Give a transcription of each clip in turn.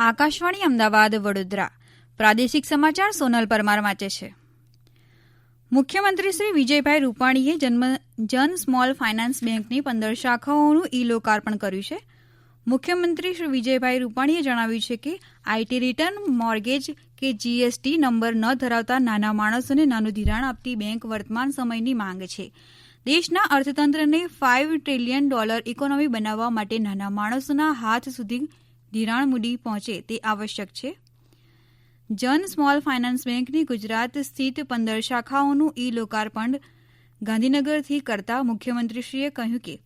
આકાશવાણી અમદાવાદ, વડોદરા. પ્રાદેશિક સમાચાર સોનલ પરમાર વાંચે છે. મુખ્યમંત્રી શ્રી વિજયભાઈ રૂપાણીએ જન સ્મોલ ફાઇનાન્સ બેંકની પંદર શાખાઓનું ઈ લોકાર્પણ કર્યું છે. મુખ્યમંત્રી શ્રી વિજયભાઈ રૂપાણીએ જણાવ્યું છે કે આઈટી રિટર્ન મોર્ગેજ કે જીએસટી નંબર ન ધરાવતા નાના માણસોને નાનું ધિરાણ આપતી બેંક વર્તમાન સમયની માંગ છે. દેશના અર્થતંત્રને ફાઇવ ટ્રિલિયન ડોલર ઇકોનોમી બનાવવા માટે નાના માણસોના હાથ સુધી ધિરાણ મૂડી પહોંચે તે આવશ્યક છે. જન સ્મોલ ફાઇનાન્સ બેંકની ગુજરાત સ્થિત પંદર શાખાઓનું ઈ લોકાર્પણ ગાંધીનગરથી કરતા મુખ્યમંત્રીશ્રીએ કહ્યું કે,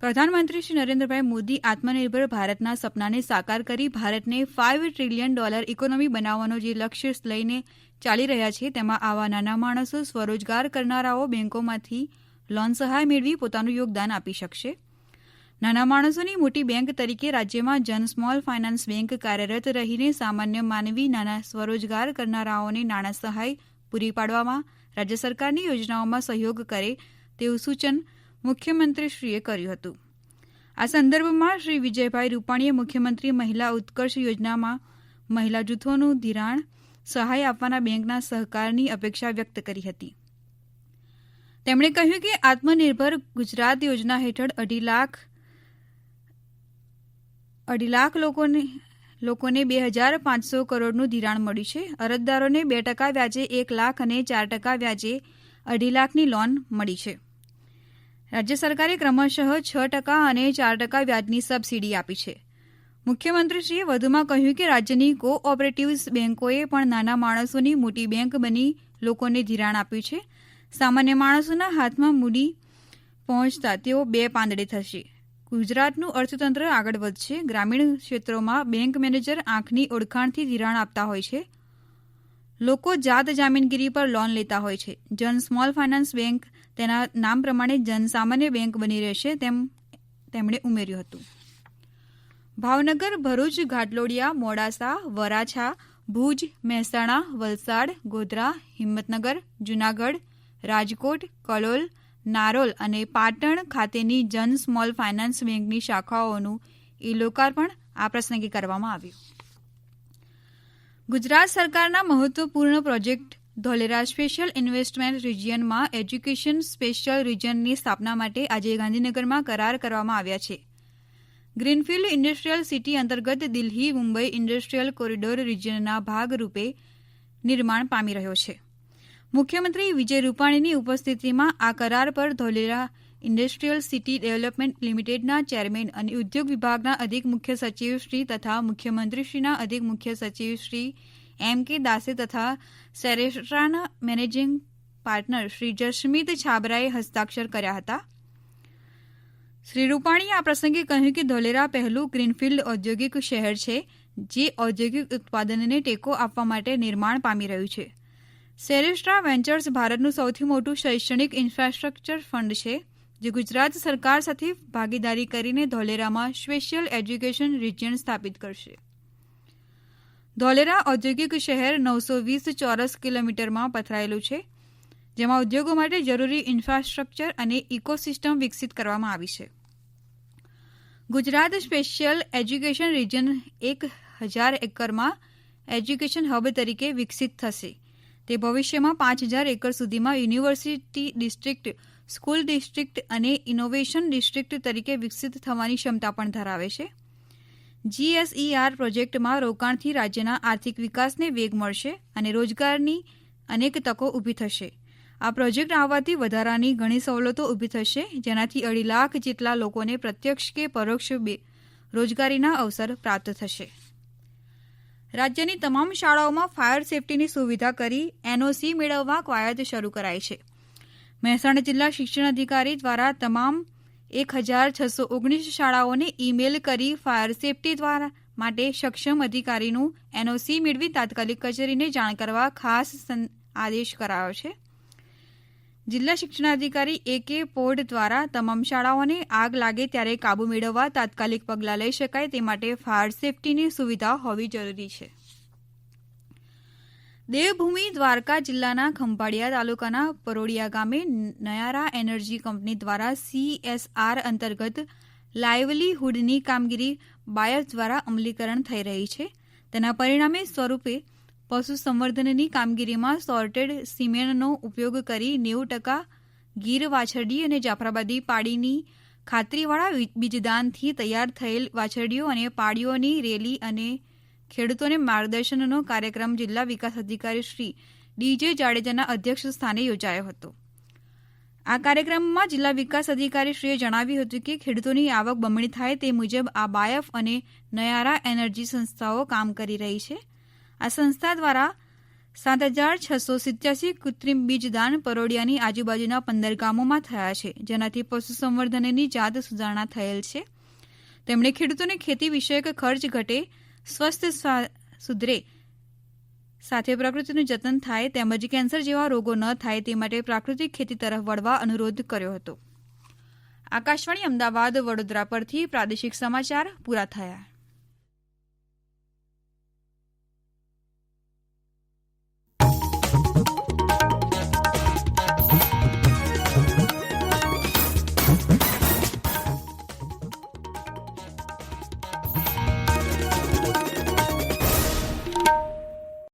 પ્રધાનમંત્રી શ્રી નરેન્દ્રભાઈ મોદી આત્મનિર્ભર ભારતના સપનાને સાકાર કરી ભારતને ફાઇવ ટ્રિલિયન ડોલર ઇકોનોમી બનાવવાનો જે લક્ષ્ય લઈને ચાલી રહ્યા છે, તેમાં આવા નાના માણસો સ્વરોજગાર કરનારાઓ બેંકોમાંથી લોન સહાય મેળવી પોતાનું યોગદાન આપી શકશે. નાના માણસોની મોટી બેંક તરીકે રાજ્યમાં જન સ્મોલ ફાઇનાન્સ બેંક કાર્યરત રહીને સામાન્ય માનવી નાના સ્વરોજગાર કરનારાઓને નાણાં સહાય પૂરી પાડવામાં રાજ્ય સરકારની યોજનાઓમાં સહયોગ કરે તેવું સૂચન મુખ્યમંત્રીશ્રીએ કર્યું હતું. આ સંદર્ભમાં શ્રી વિજયભાઈ રૂપાણીએ મુખ્યમંત્રી મહિલા ઉત્કર્ષ યોજનામાં મહિલા જૂથોનું ધિરાણ સહાય આપવાના બેંકના સહકારની અપેક્ષા વ્યક્ત કરી હતી. તેમણે કહ્યું કે આત્મનિર્ભર ગુજરાત યોજના હેઠળ અઢી લાખ અઢી લાખ લોકોને બે હજાર પાંચસો કરોડનું ધિરાણ મળ્યું છે. અરજદારોને બે ટકા વ્યાજે એક લાખ અને ચાર ટકા વ્યાજે અઢી લાખની લોન મળી છે. રાજ્ય સરકારે ક્રમશઃ છ ટકા અને ચાર ટકા વ્યાજની સબસીડી આપી છે. મુખ્યમંત્રીશ્રીએ વધુમાં કહ્યું કે રાજ્યની કો ઓપરેટિવ્સ બેન્કોએ પણ નાના માણસોની મોટી બેંક બની લોકોને ધિરાણ આપ્યું છે. સામાન્ય માણસોના હાથમાં મૂડી પહોંચતા તેઓ બે પાંદડે થશે. ગુજરાતનું અર્થતંત્ર આગળ વધશે. ગ્રામીણ ક્ષેત્રોમાં બેંક મેનેજર આંખની ઓળખાણથી ધિરાણ આપતા હોય છે. લોકો જાત જામીનગીરી પર લોન લેતા હોય છે. જન સ્મોલ ફાઇનાન્સ બેંક તેના નામ પ્રમાણે જન સામાન્ય બેંક બની રહેશે તેમ તેમણે ઉમેર્યું હતું. ભાવનગર, ભરૂચ, ઘાટલોડિયા, મોડાસા, વરાછા, ભુજ, મહેસાણા, વલસાડ, ગોધરા, હિંમતનગર, જૂનાગઢ, રાજકોટ, કલોલ નારોલ અને પાટણ ખાતેની જન સ્મોલ ફાઇનાન્સ બેંકની શાખાઓનું ઈ લોકાર્પણ આ પ્રસંગે કરવામાં આવ્યું. ગુજરાત સરકારના મહત્વપૂર્ણ પ્રોજેક્ટ ધોલેરા સ્પેશિયલ ઇન્વેસ્ટમેન્ટ રિજિયનમાં એજ્યુકેશન સ્પેશિયલ રિજિયનની સ્થાપના માટે આજે ગાંધીનગરમાં કરાર કરવામાં આવ્યા છે. ગ્રીનફિલ્ડ ઇન્ડસ્ટ્રીયલ સિટી અંતર્ગત દિલ્હી મુંબઈ ઇન્ડસ્ટ્રીયલ કોરિડોર રિજિયનના ભાગરૂપે નિર્માણ પામી રહ્યો છે. મુખ્યમંત્રી વિજય રૂપાણીની ઉપસ્થિતિમાં આ કરાર પર ધોલેરા ઇન્ડસ્ટ્રીયલ સિટી ડેવલપમેન્ટ લિમિટેડના ચેરમેન અને ઉદ્યોગ વિભાગના અધિક મુખ્ય સચિવશ્રી તથા મુખ્યમંત્રીશ્રીના અધિક મુખ્ય સચિવશ્રી એમ કે દાસે તથા સેરેસ્ટ્રાના મેનેજિંગ પાર્ટનર શ્રી જસમીત છાબરાએ હસ્તાક્ષર કર્યા હતા. શ્રી રૂપાણીએ આ પ્રસંગે કહ્યું કે ધોલેરા પહેલું ગ્રીનફિલ્ડ ઔદ્યોગિક શહેર છે, જે ઔદ્યોગિક ઉત્પાદનને ટેકો આપવા માટે નિર્માણ પામી રહ્યું છે. સેરેસ્ટ્રા વેન્ચર્સ ભારતનું સૌથી મોટું શૈક્ષણિક ઇન્ફ્રાસ્ટ્રક્ચર ફંડ છે, જે ગુજરાત સરકાર સાથે ભાગીદારી કરીને ધોલેરામાં સ્પેશિયલ એજ્યુકેશન રિજિયન સ્થાપિત કરશે. ધોલેરા ઔદ્યોગિક શહેર નવસો વીસ ચોરસ કિલોમીટરમાં પથરાયેલું છે, જેમાં ઉદ્યોગો માટે જરૂરી ઇન્ફ્રાસ્ટ્રક્ચર અને ઇકોસિસ્ટમ વિકસિત કરવામાં આવી છે. ગુજરાત સ્પેશિયલ એજ્યુકેશન રિજિયન એક હજાર એકરમાં એજ્યુકેશન હબ તરીકે વિકસિત થશે તે ભવિષ્યમાં પાંચ હજાર એકર સુધીમાં યુનિવર્સિટી ડિસ્ટ્રિક્ટ, સ્કૂલ ડિસ્ટ્રિક્ટ અને ઇનોવેશન ડિસ્ટ્રિક્ટ તરીકે વિકસિત થવાની ક્ષમતા પણ ધરાવે છે. જીએસઈઆર પ્રોજેક્ટમાં રોકાણથી રાજ્યના આર્થિક વિકાસને વેગ મળશે અને રોજગારની અનેક તકો ઊભી થશે. આ પ્રોજેક્ટ આવવાથી વધારાની ઘણી સવલતો ઊભી થશે, જેનાથી અઢી લાખ જેટલા લોકોને પ્રત્યક્ષ કે પરોક્ષ રોજગારીના અવસર પ્રાપ્ત થશે. રાજ્યની તમામ શાળાઓમાં ફાયર સેફટીની સુવિધા કરી એનઓસી મેળવવા કવાયત શરૂ કરાઈ છે. મહેસાણા જિલ્લા શિક્ષણાધિકારી દ્વારા તમામ એક હજાર છસો ઓગણીસ શાળાઓને ઇમેલ મેલ કરી ફાયર સેફટી માટે સક્ષમ અધિકારીનું એનઓસી મેળવી તાત્કાલિક કચેરીને જાણ કરવા ખાસ આદેશ કરાયો છે. જિલ્લા શિક્ષણાધિકારી એ કે પોઢ દ્વારા તમામ શાળાઓને આગ લાગે ત્યારે કાબુ મેળવવા તાત્કાલિક પગલાં લઈ શકાય તે માટે ફાયર સેફટીની સુવિધા હોવી જરૂરી છે. દેવભૂમિ દ્વારકા જિલ્લાના ખંભાળિયા તાલુકાના પરોડિયા ગામે નયારા એનર્જી કંપની દ્વારા સીએસઆર અંતર્ગત લાઇવલીહુડની કામગીરી બાયફ દ્વારા અમલીકરણ થઈ રહી છે. તેના પરિણામે સ્વરૂપે પશુસંવર્ધનની કામગીરીમાં સોર્ટેડ સીમેનનો ઉપયોગ કરી નેવું ટકા ગીર વાછરડી અને જાફરાબાદી પાડીની ખાતરીવાળા બીજદાનથી તૈયાર થયેલ વાછરડીઓ અને પાડીઓની રેલી અને ખેડૂતોને માર્ગદર્શનનો કાર્યક્રમ જિલ્લા વિકાસ અધિકારી શ્રી ડીજે જાડેજાના અધ્યક્ષ સ્થાને યોજાયો હતો. આ કાર્યક્રમમાં જિલ્લા વિકાસ અધિકારીશ્રીએ જણાવ્યું હતું કે ખેડૂતોની આવક બમણી થાય તે મુજબ આ બાયફ અને નયારા એનર્જી સંસ્થાઓ કામ કરી રહી છે. આ સંસ્થા દ્વારા સાત હજાર છસો સિત્યાસી કૃત્રિમ બીજદાન પરોડિયાની આજુબાજુના પંદર ગામોમાં થયા છે, જેનાથી પશુ સંવર્ધનની જાત સુધારણા થયેલ છે. તેમણે ખેડૂતોને ખેતી વિષયક ખર્ચ ઘટે, સ્વસ્થ સુધરે, સાથે પ્રકૃતિનું જતન થાય તેમજ કેન્સર જેવા રોગો ન થાય તે માટે પ્રાકૃતિક ખેતી તરફ વળવા અનુરોધ કર્યો હતો. આકાશવાણી અમદાવાદ વડોદરા પરથી પ્રાદેશિક સમાચાર પૂરા થયા.